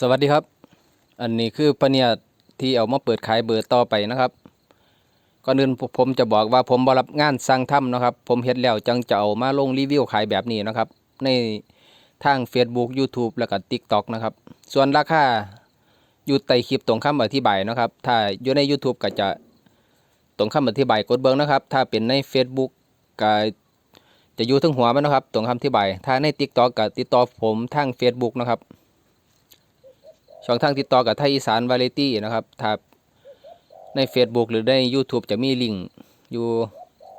สวัสดีครับ อันนี้คือปเนียที่เอามาเปิดขายเบอร์ต่อไปนะครับ ก่อนอื่นผมจะบอกว่าผมบรับงานสั่งทำนะครับ ผมเฮ็ดแล้วจังจะเอามาลงรีวิวขายแบบนี้นะครับ ในทาง Facebook YouTube แล้วก็ TikTok นะครับ ส่วนราคาอยู่ใต้คลิปตรงคำอธิบายนะครับ ถ้าอยู่ใน YouTube ก็จะตรงคำอธิบายกดเบิ่งนะครับ ถ้าเป็นใน Facebook ก็จะอยู่ทั้งหัวมันนะครับ ตรงคำอธิบาย ถ้าใน TikTok ก็ติดต่อผมทาง Facebook นะครับ ช่องทางติดต่อกับไทยอีสานวาไรตี้นะครับถ้าใน Facebook หรือใน YouTube จะมีลิงก์อยู่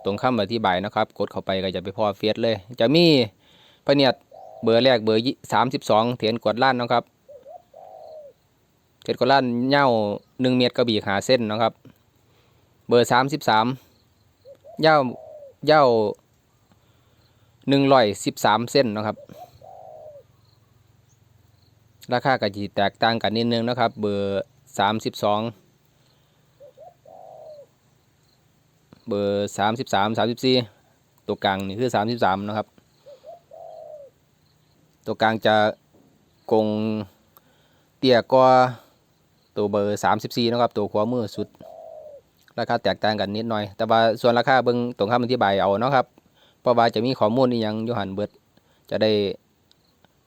ตรงคำอธิบายนะครับ กดเข้าไปก็จะไปพอเฟซเลย จะมีพะเนียดเบอร์แรกเบอร์สามสิบสองเถียนกดล้านนะครับเถียนกดล้านเง่าหนึ่งเมตรกระบี่หาเส้นนะครับ เบอร์สามสิบสามเย้าเย้าหนึ่งร้อยสิบสามเส้นนะครับ ราคาก็จะแตกต่างกันนิดนึงนะครับ เบอร์สามสิบสองเบอร์สามสิบสามสามสิบสี่ตัวกลางนี่คือสามสิบสามนะครับ ตัวกลางจะกงเตี้ยกว่าตัวเบอร์สามสิบสี่นะครับ ตัวขวามือสุด ราคาแตกต่างกันนิดหน่อย แต่ว่าส่วนราคาเบิ้งตรงคำอธิบายเอาเนาะครับ เพราะว่าจะมีข้อมูลอีกยังยูหันเบิร์ดจะได้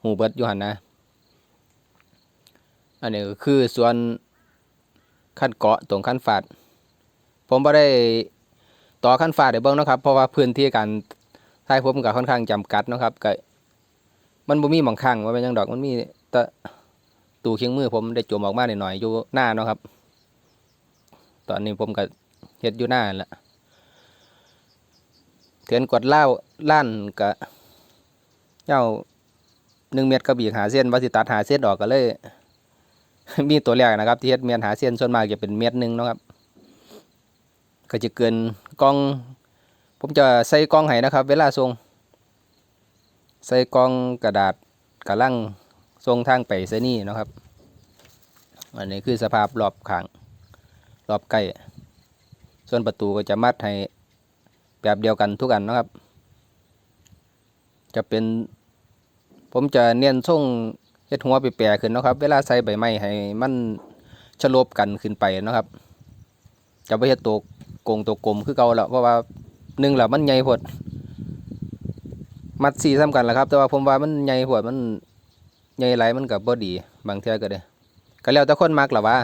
หูเบิดยูหันนะ อันนี้ก็คือส่วนขั้นเกาะตรงขั้นฝาด ผมไม่ได้ต่อขั้นฝาดเดี๋ยวเบิ้งนะครับ เพราะว่าพื้นที่การท้ายผมกับค่อนข้างจำกัดนะครับก็มันบ่มีหมองข้างว่าเป็นยังดอกมันมีต่ตู้เคียงมือผมได้จมออกมาหน่อยๆอยู่หน้าเนาะครับ ตอนนี้ผมก็เฮ็ดอยู่หน้าแหละเถือนกวดเล่าล้านกะเจ้าหนึ่งเมตรกระบี่หาเส้นวัสิตัดหาเส้นออกก็เลย มีตัวแรกนะครับ ที่เฮ็ดเมียนหาเส้นส่วนมากจะเป็นเม็ดหนึ่งนะครับ ก็จะเกินกล้อง ผมจะใส่กล้องให้นะครับ เวลาส่งใส่กล้องกระดาษกระลังส่งทางไปไซนี่นะครับ อันนี้คือสภาพรอบขางรอบใกล้ส่วนประตูก็จะมัดให้แบบเดียวกันทุกอันนะครับ จะเป็น ผมจะเน้นส่ง เฮ็ดหัวไปแปรขึ้นเนาะครับ เวลาใส่ใบไม้ให้มันชะลบกันขึ้นไปเนาะครับ จะไปเฮ็ดตัวกงตัวกลมคือเก่าแล้วเพราะว่าหนึ่งแล้วมันใหญ่โพดมัดสี่ซ้ำกันแหละครับ แต่ว่าผมว่ามันใหญ่โพดมันใหญ่หลมันก็บ่ดีบางเทื่อก็ได้ก็แล้วแต่คนมักละว่า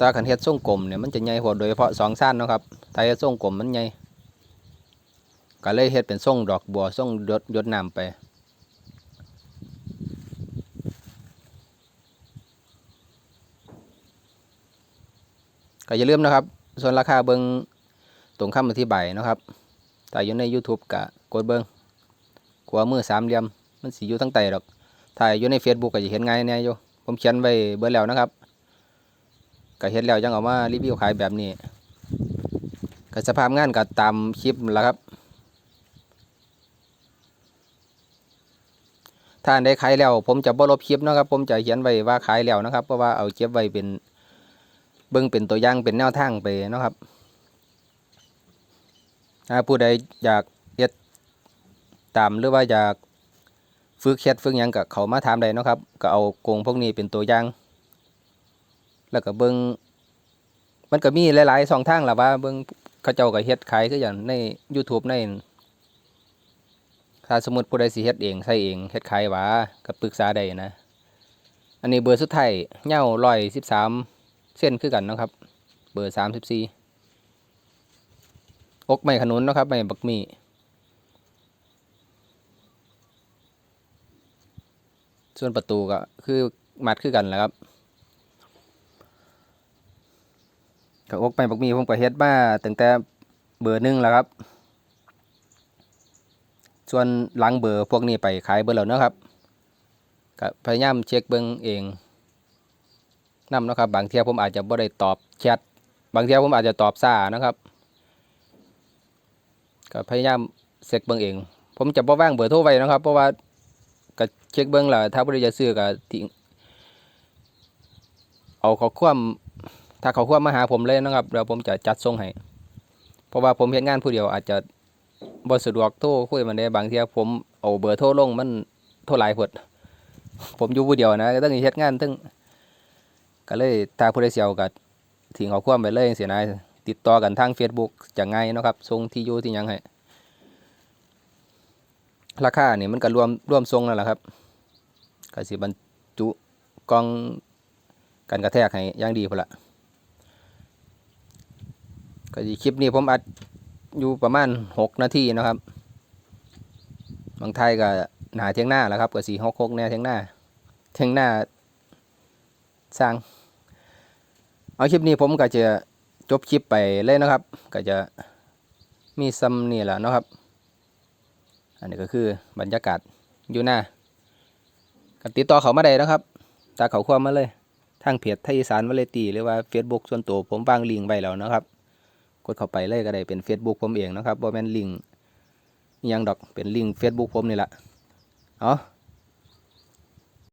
ตาคันเฮ็ดทรงกลมเนี่ยมันจะใหญ่โพดโดยเฉพาะสองสั้นเนาะครับถ้าเฮ็ดทรงกลมมันใหญ่ก็เลยเฮ็ดเป็นทรงดอกบัวทรงยดยดน้ำไป ก็อย่าลืมนะครับ ส่วนราคาเบิงตรงคำอธิบายนะครับแต่อยู่ใน YouTube กะกดเบิงขวามือสามเหลี่ยม มันสีอยู่ทั้งไตหรอกถ้ายอยู่ใน Facebook ก็จะเห็นไง่ายแน่ยู่ผมเขียนไว้เบิดแล้วนะครับก็เห็นแล้วยังเอามารีวิวขายแบบนี้ก็สภาพงานก็ตามคลิปแล้วครับ ถ้าได้ขายแล้ว ผมจะบ่ลบคลิปนะครับ ผมจะเขียนไว้ว่าขายแล้วนะครับ เพราะว่าเอาเก็บไว้เป็น เบิ่งเป็นตัวอย่างเป็นแนวทางไปนะครับถ้าผู้ใดอยากเฮ็ดตามหรือว่าอยากฝึกเฮ็ดฝึกยังก็เขามาถามได้นะครับ ก็เอากงพวกนี้เป็นตัวอย่าง แล้วก็เบิ่งมันก็มีหลายๆช่องทางละว่าเบิ่งเขาเจ้าก็เฮ็ดขายคืออย่างใน YouTube ในถ้าสมมติผู้ใดสิเฮ็ดเองใช้เองเฮ็ดขายหวาก็ปรึกษาได้นะ อันนี้เบอร์สุดท้ายเหย้า113 เส้นคือกันนะครับ เบอร์สามสิบสี่อกไม่ขนุนนะครับไม่บักมีส่วนประตูก็คือมัดคือกันแหละครับกับอกไม่บักมีผมก็เฮ็ดมาตั้งแต่เบอร์หนึ่งแล้วครับ ส่วนหลังเบอร์พวกนี้ไปขายเบอร์แล้วนะครับก็พยายามเช็คเบิ้งเอง นำเนะครับ บางเที่ยผมอาจจะบ่ได้ตอบแชทบางเที่ยผมอาจจะตอบซ่านะครับก็พยายามเช็คเบิ่งเอง ผมจะบ่ว่างเบอร์โทรไว้นะครับ เพราะว่าก็เช็คเบิ่งแล้วถ้าบ่ได้จะซื้อก็ทิ้งเอาข้อควมถ้าเขาควมมาหาผมเลยนะครับเดี๋ยวผมจะจัดส่งให้เพราะว่าผมเฮ็ดงานผู้เดียวอาจจะบ่สะดวกโทรคุยมันได้บางเที่ยผมเอาเบอร์โทรลงมันโทรหลายพดผมอยู่ผู้เดียวนะก็ต้องเฮ็ดงานทั้ง ก็เลยถ้าผู้ใดเสียวก็ทิ้งเอาความไปเลยจังซี่นะติดต่อกันทาง Facebook จะง่ายนะครับส่งที่อยู่ที่ยังให้ราคานี่มันก็รวมรวมทรงนั่นแหละครับก็สิบรรจุกล่องกันกระแทกให้อย่างดีพุ่นละก็สิคลิปนี้ผมอัดอยู่ประมาณหกนาทีนะครับบางไทยก็หนาเทียงหน้าแหล้วครับก็สี่หกหกแน่เทียงหน้า เทียงหน้าสร้าง เอาคลิปนี้ผมก็จะจบคลิปไปเลยนะครับ ก็จะมีซัมนี่แหละนะครับ อันนี้ก็คือบรรยากาศอยู่หน้าก็ติดต่อเขามาได้นะครับตาเขาความมาเลย ทางเพจไทยอีสานวเลตีหรือว่า Facebook ส่วนตัวผมวางลิงก์ไว้แล้วนะครับ กดเข้าไปเลยก็ได้เป็น Facebook ผมเองนะครับบ่แม่นลิงก์ยังดอกเป็นลิงก์ Facebook ผมนี่แหละเอา